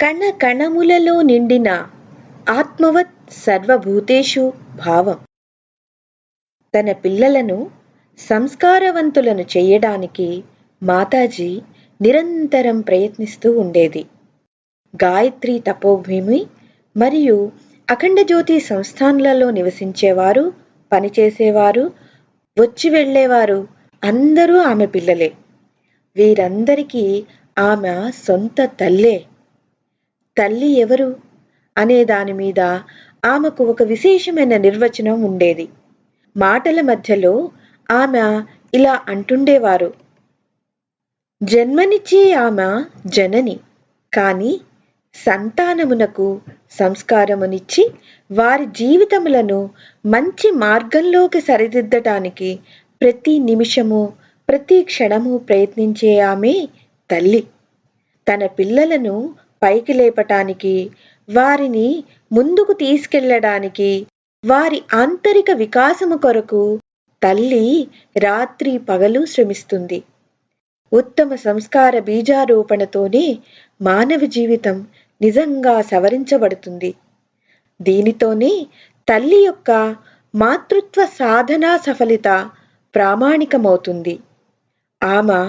కణ కణములలో నిండిన ఆత్మవత్ సర్వభూతేషు భావం. తన పిల్లలను సంస్కారవంతులను చేయడానికి మాతాజీ నిరంతరం ప్రయత్నిస్తూ ఉండేది. గాయత్రి తపోభూమి మరియు అఖండ జ్యోతి సంస్థానాలలో నివసించేవారు పనిచేసేవారు వచ్చి వెళ్ళేవారు అందరూ ఆమె పిల్లలే. వీరందరికీ ఆమె సొంత తల్లే. తల్లి ఎవరు? అనే దాని మీద ఆమెకు ఒక విశేషమైన నిర్వచనం ఉండేది. మాటల మధ్యలో ఆమె ఇలా అంటుండేవారు. జన్మనిచ్చే ఆమె జనని కాని సంతానమునకు సంస్కారమునిచ్చి వారి జీవితములను మంచి మార్గంలోకి సరిదిద్దటానికి ప్రతి నిమిషము ప్రతి క్షణము ప్రయత్నించే ఆమె తల్లి. తన పిల్లలను పైకి లేపటానికి వారిని ముందుకు తీసుకెళ్ళడానికి వారి ఆంతరిక వికాసము కొరకు తల్లి రాత్రి పగలు శ్రమిస్తుంది. ఉత్తమ సంస్కార బీజారోపణతోనే మానవ జీవితం నిజంగా సవరించబడుతుంది. దీనితోనే తల్లి యొక్క మాతృత్వ సాధనా సఫలిత ప్రామాణికమవుతుంది. ఆమె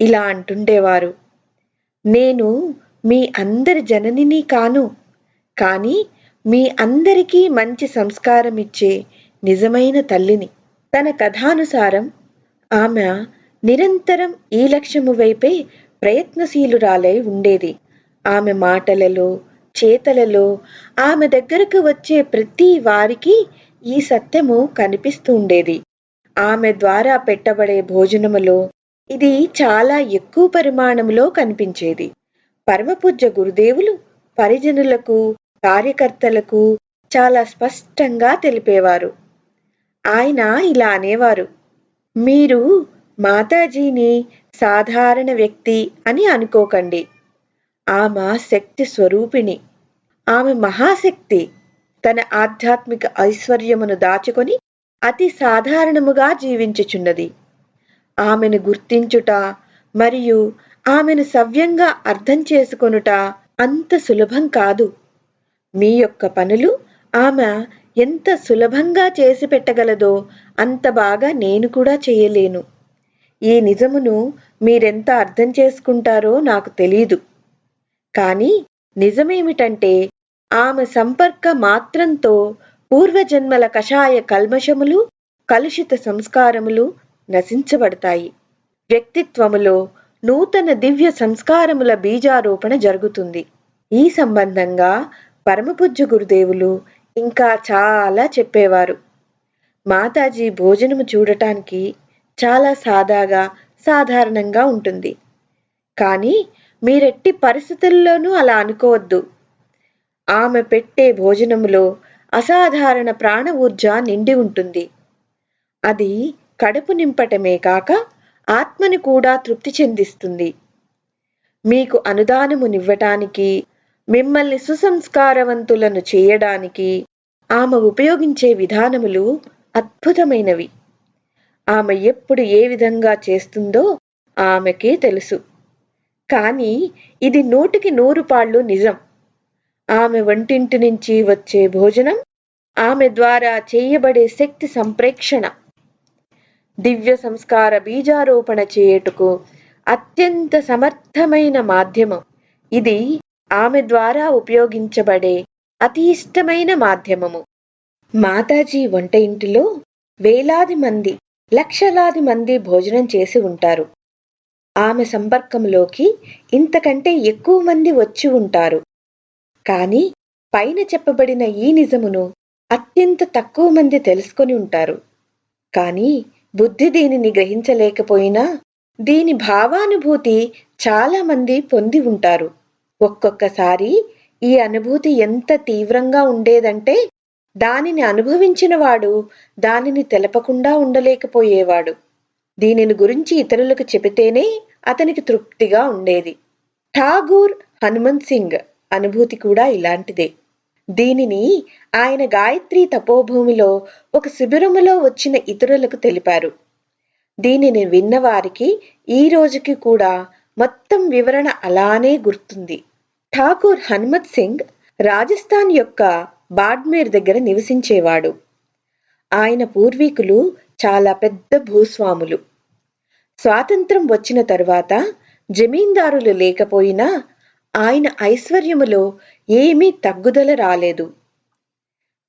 ఇలా అంటుండేవారు నేను మీ అందరి జననిని కాను. కానీ మీ అందరికీ మంచి సంస్కారం ఇచ్చే నిజమైన తల్లిని. తన కథానుసారం ఆమె నిరంతరం ఈ లక్ష్యము వైపే ప్రయత్నశీలురాలై ఉండేది. ఆమె మాటలలో చేతలలో ఆమె దగ్గరకు వచ్చే ప్రతి వారికి ఈ సత్యము కనిపిస్తూ ఉండేది. ఆమె ద్వారా పెట్టబడే భోజనములో ఇది చాలా ఎక్కువ పరిమాణంలో కనిపించేది. పరమపూజ్య గురుదేవులు పరిజనులకు కార్యకర్తలకు చాలా స్పష్టంగా తెలిపేవారు. ఆయన ఇలా అనేవారు మీరు మాతాజీని సాధారణ వ్యక్తి అని అనుకోకండి. ఆమె శక్తి స్వరూపిణి. ఆమె మహాశక్తి. తన ఆధ్యాత్మిక ఐశ్వర్యమును దాచుకొని అతి సాధారణముగా జీవించుచున్నది. ఆమెను గుర్తించుట మరియు ఆమెను సవ్యంగా అర్థం చేసుకొనుట అంత సులభం కాదు. మీ యొక్క పనులు ఆమె ఎంత సులభంగా చేసి పెట్టగలదో అంత బాగా నేను కూడా చేయలేను. ఈ నిజమును మీరెంత అర్థం చేసుకుంటారో నాకు తెలీదు. కానీ నిజమేమిటంటే ఆమె సంపర్క మాత్రంతో పూర్వజన్మల కషాయ కల్మషములు కలుషిత సంస్కారములు నశించబడతాయి. వ్యక్తిత్వములో నూతన దివ్య సంస్కారముల బీజారోపణ జరుగుతుంది. ఈ సంబంధంగా పరమపూజ్య గురుదేవులు ఇంకా చాలా చెప్పేవారు. మాతాజీ భోజనము చూడటానికి చాలా సాదాగా సాధారణంగా ఉంటుంది. కానీ మీరెట్టి పరిస్థితుల్లోనూ అలా అనుకోవద్దు. ఆమె పెట్టే భోజనములో అసాధారణ ప్రాణ ఊర్జ నిండి ఉంటుంది. అది కడుపు నింపటమే కాక ఆత్మని కూడా తృప్తి చెందిస్తుంది. మీకు అనుదానమునివ్వటానికి మిమ్మల్ని సుసంస్కారవంతులను చేయడానికి ఆమె ఉపయోగించే విధానములు అద్భుతమైనవి. ఆమె ఎప్పుడు ఏ విధంగా చేస్తుందో ఆమెకే తెలుసు. కానీ ఇది నూటికి నూరు పాళ్ళు నిజం. ఆమె వంటింటి నుంచి వచ్చే భోజనం ఆమె ద్వారా చేయబడే శక్తి సంప్రేక్షణ. దివ్య సంస్కార బీజారోపణ చేయుటకు అత్యంత సమర్థమైన మాధ్యమం. ఇది ఆమె ద్వారా ఉపయోగించబడే అతి ఇష్టమైన మాధ్యమము. మాతాజీ వంట ఇంటిలో వేలాది మంది లక్షలాది మంది భోజనం చేసి ఉంటారు. ఆమె సంపర్కంలోకి ఇంతకంటే ఎక్కువ మంది వచ్చి ఉంటారు. కానీ పైన చెప్పబడిన ఈ నిజమును అత్యంత తక్కువ మంది తెలుసుకొని ఉంటారు. కానీ బుద్ధి దీనిని గ్రహించలేకపోయినా దీని భావానుభూతి చాలా మంది పొంది ఉంటారు. ఒక్కొక్కసారి ఈ అనుభూతి ఎంత తీవ్రంగా ఉండేదంటే దానిని అనుభవించినవాడు దానిని తెలపకుండా ఉండలేకపోయేవాడు. దీనిని గురించి ఇతరులకు చెబితేనే అతనికి తృప్తిగా ఉండేది. ఠాగూర్ హనుమంత్ సింగ్ అనుభూతి కూడా ఇలాంటిదే. దీనిని ఆయన గాయత్రి తపోభూమిలో ఒక శిబిరములో వచ్చిన ఇతరులకు తెలిపారు. దీనిని విన్నవారికి ఈ రోజుకి కూడా మొత్తం వివరణ అలానే గుర్తుంది. ఠాకూర్ హనుమత్ సింగ్ రాజస్థాన్ యొక్క బాడ్మేర్ దగ్గర నివసించేవాడు. ఆయన పూర్వీకులు చాలా పెద్ద భూస్వాములు. స్వాతంత్రం వచ్చిన తరువాత జమీందారులు లేకపోయినా ఆయన ఐశ్వర్యములో ఏమీ తగ్గుదల రాలేదు.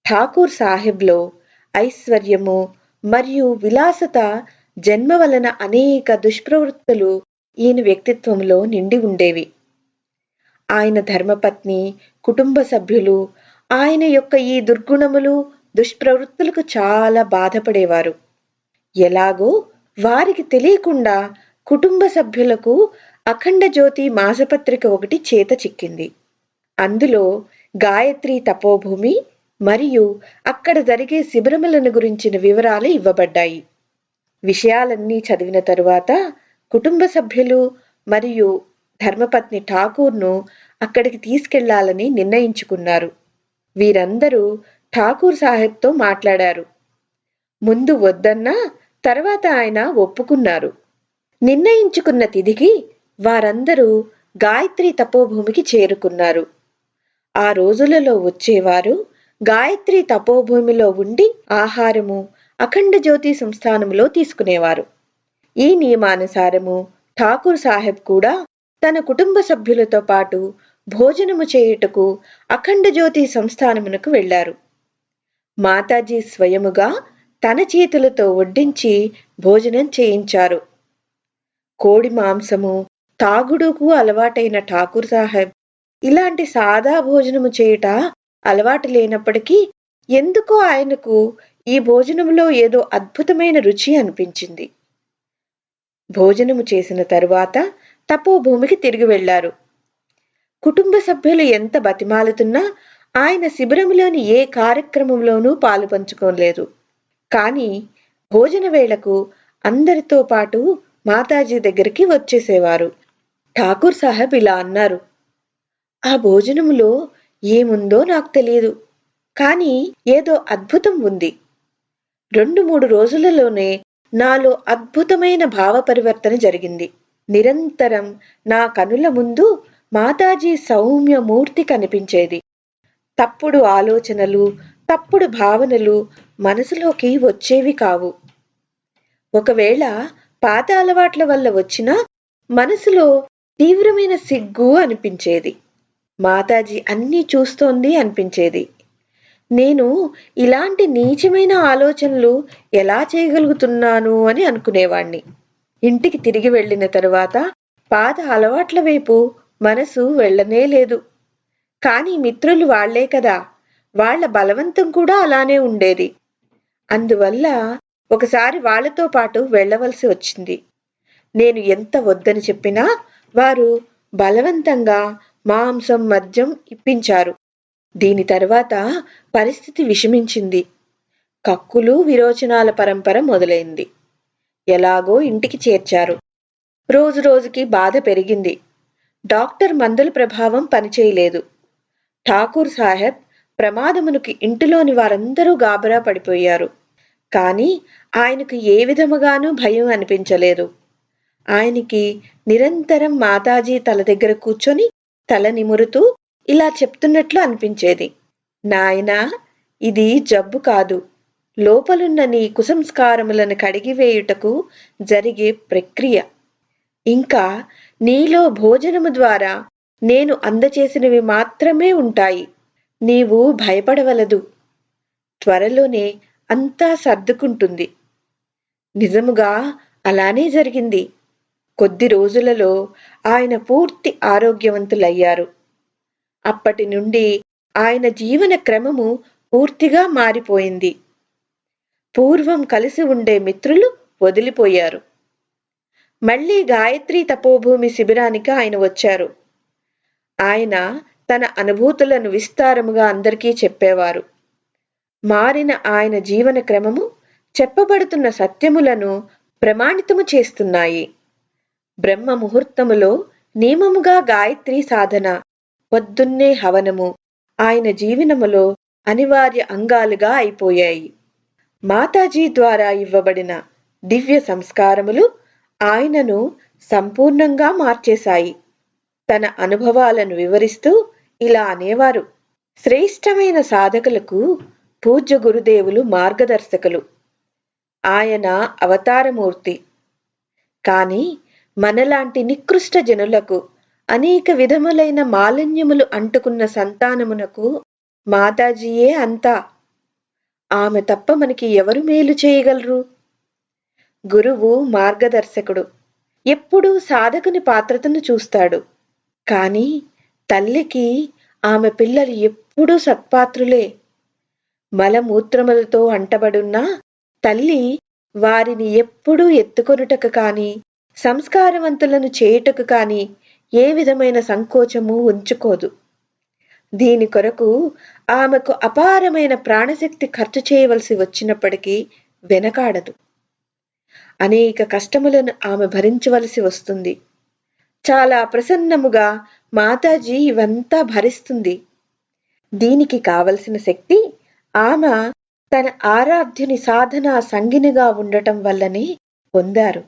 ఠాకూర్ సాహెబ్లో ఐశ్వర్యము మరియు విలాసత జన్మ వలన అనేక దుష్ప్రవృత్తులు ఈయన వ్యక్తిత్వంలో నిండి ఉండేవి. ఆయన ధర్మపత్ని కుటుంబ సభ్యులు ఆయన యొక్క ఈ దుర్గుణములు దుష్ప్రవృత్తులకు చాలా బాధపడేవారు. ఎలాగో వారికి తెలియకుండా కుటుంబ సభ్యులకు అఖండ జ్యోతి మాసపత్రిక ఒకటి చేత చిక్కింది. అందులో గాయత్రి తపోభూమి మరియు అక్కడ జరిగే శిబిరములను గురించిన వివరాలు ఇవ్వబడ్డాయి. విషయాలన్నీ చదివిన తరువాత కుటుంబ సభ్యులు మరియు ధర్మపత్ని ఠాకూర్ను అక్కడికి తీసుకెళ్ళాలని నిర్ణయించుకున్నారు. వీరందరూ ఠాకూర్ సాహెబ్తో మాట్లాడారు. ముందు వద్దన్నా తర్వాత ఆయన ఒప్పుకున్నారు. నిర్ణయించుకున్న తిథికి వారందరూ గాయత్రి తపోభూమికి చేరుకున్నారు. ఆ రోజులలో వచ్చేవారు గాయత్రి తపోభూమిలో ఉండి ఆహారము అఖండ జ్యోతి సంస్థానంలో తీసుకునేవారు. ఈ నియమానుసారము ఠాకూర్ సాహెబ్ కూడా తన కుటుంబ సభ్యులతో పాటు భోజనము చేయుటకు అఖండ జ్యోతి సంస్థానమునకు వెళ్ళారు మాతాజీ స్వయముగా తన చేతులతో వడ్డించి భోజనం చేయించారు. కోడి మాంసము తాగుడుకు అలవాటైన ఠాకూర్ సాహెబ్. ఇలాంటి సాదా భోజనము చేయుట అలవాటు లేనప్పటికీ ఎందుకో ఆయనకు ఈ భోజనములో ఏదో అద్భుతమైన రుచి అనిపించింది. భోజనము చేసిన తరువాత తపోభూమికి తిరిగి వెళ్ళారు కుటుంబ సభ్యులు ఎంత బతిమాలుతున్నా ఆయన శిబిరంలోని ఏ కార్యక్రమంలోనూ పాలు పంచుకోలేదు. కానీ భోజన వేళకు అందరితో పాటు మాతాజీ దగ్గరికి వచ్చేసేవారు. ఠాకూర్ సాహెబ్ ఇలా అన్నారు. ఆ భోజనములో ఏముందో నాకు తెలియదు కానీ ఏదో అద్భుతం ఉంది. రెండు మూడు రోజులలోనే నాలో అద్భుతమైన భావ పరివర్తన జరిగింది. నిరంతరం నా కనుల ముందు మాతాజీ సౌమ్య మూర్తి కనిపించేది. తప్పుడు ఆలోచనలు తప్పుడు భావనలు మనసులోకి వచ్చేవి కావు. ఒకవేళ పాత అలవాట్ల వల్ల వచ్చిన మనసులో తీవ్రమైన సిగ్గు అనిపించేది. మాతాజీ అన్నీ చూస్తోంది అనిపించేది. నేను ఇలాంటి నీచమైన ఆలోచనలు ఎలా చేయగలుగుతున్నాను అని అనుకునేవాణ్ణి. ఇంటికి తిరిగి వెళ్ళిన తరువాత పాత అలవాట్ల వైపు మనసు వెళ్ళనే లేదు. కానీ మిత్రులు వాళ్ళే కదా వాళ్ళ బలవంతం కూడా అలానే ఉండేది. అందువల్ల ఒకసారి వాళ్ళతో పాటు వెళ్ళవలసి వచ్చింది. నేను ఎంత వద్దని చెప్పినా వారు బలవంతంగా మాంసం మద్యం ఇప్పించారు. దీని తర్వాత పరిస్థితి విషమించింది. కక్కులు విరోచనాల పరంపర మొదలైంది. ఎలాగో ఇంటికి చేర్చారు. రోజు రోజుకి బాధ పెరిగింది. డాక్టర్ మందుల ప్రభావం పనిచేయలేదు. ఠాకూర్ సాహెబ్ ప్రమాదమునికి ఇంటిలోని వారందరూ గాబరా పడిపోయారు. కానీ ఆయనకు ఏ విధముగానూ భయం అనిపించలేదు. ఆయనకి నిరంతరం మాతాజీ తల దగ్గర కూర్చొని తల నిమురుతూ ఇలా చెప్తున్నట్లు అనిపించేది. నాయనా ఇది జబ్బు కాదు. లోపలున్న నీ కుసంస్కారములను కడిగివేయుటకు జరిగే ప్రక్రియ. ఇంకా నీలో భోజనము ద్వారా నేను అందచేసినవి మాత్రమే ఉంటాయి. నీవు భయపడవలదు. త్వరలోనే అంతా సర్దుకుంటుంది. నిజముగా అలానే జరిగింది. కొద్ది రోజులలో ఆయన పూర్తి ఆరోగ్యవంతులయ్యారు. అప్పటి నుండి ఆయన జీవన క్రమము పూర్తిగా మారిపోయింది. పూర్వం కలిసి ఉండే మిత్రులు వదిలిపోయారు. మళ్ళీ గాయత్రి తపోభూమి శిబిరానికి ఆయన వచ్చారు. ఆయన తన అనుభూతులను విస్తారముగా అందరికీ చెప్పేవారు. మారిన ఆయన జీవన క్రమము చెప్పబడుతున్న సత్యములను ప్రమాణితము చేస్తున్నాయి. బ్రహ్మ ముహూర్తములో నియమముగా గాయత్రి సాధన పొద్దున్నే హవనము. ఆయన జీవనములో అనివార్య అంగాలుగా అయిపోయాయి. మాతాజీ ద్వారా ఇవ్వబడిన దివ్య సంస్కారములు ఆయనను సంపూర్ణంగా మార్చేశాయి. తన అనుభవాలను వివరిస్తూ ఇలా అనేవారు. శ్రేష్టమైన సాధకులకు పూజ్య గురుదేవులు మార్గదర్శకులు. ఆయన అవతారమూర్తి. కానీ మనలాంటి నికృష్ట జనులకు అనేక విధములైన మాలిన్యములు అంటుకున్న సంతానమునకు మాతాజీయే అంతా. ఆమె తప్ప మనకి ఎవరు మేలు చేయగలరు? గురువు మార్గదర్శకుడు. ఎప్పుడూ సాధకుని పాత్రతను చూస్తాడు. కాని తల్లికి ఆమె పిల్లలు ఎప్పుడూ సత్పాత్రులే. మలమూత్రములతో అంటబడున్నా తల్లి వారిని ఎప్పుడూ ఎత్తుకొనుటకు కాని సంస్కారవంతులను చేయుటకు కానీ ఏ విధమైన సంకోచము ఉంచుకోదు. దీని కొరకు ఆమెకు అపారమైన ప్రాణశక్తి ఖర్చు చేయవలసి వచ్చినప్పటికీ వెనకాడదు. అనేక కష్టములను ఆమె భరించవలసి వస్తుంది. చాలా ప్రసన్నముగా మాతాజీ ఇవంతా భరిస్తుంది. దీనికి కావలసిన శక్తి ఆమె తన ఆరాధ్యుని సాధన సంగినిగా ఉండటం వల్లనే పొందారు.